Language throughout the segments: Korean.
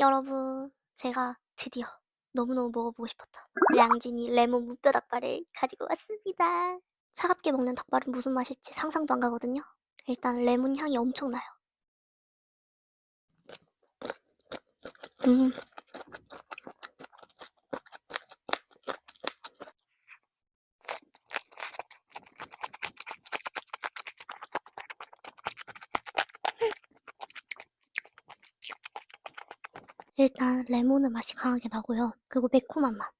여러분, 제가 드디어 너무너무 먹어보고 싶었던 량진이 레몬 무뼈 닭발을 가지고 왔습니다. 차갑게 먹는 닭발은 무슨 맛일지 상상도 안 가거든요. 일단 레몬 향이 엄청나요. 음. 일단 레몬의 맛이 강하게 나고요. 그리고 매콤한 맛.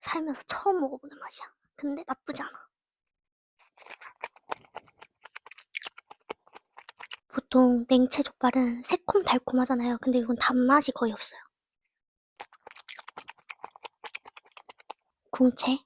살면서 처음 먹어보는 맛이야. 근데 나쁘지 않아. 보통 냉채 족발은 새콤달콤하잖아요. 근데 이건 단맛이 거의 없어요. 궁채.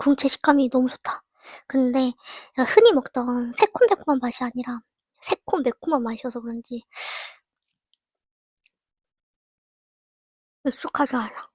궁채 식감이 너무 좋다. 근데 흔히 먹던 새콤달콤한 맛이 아니라 새콤 매콤한 맛이어서 그런지 익숙하지 않아.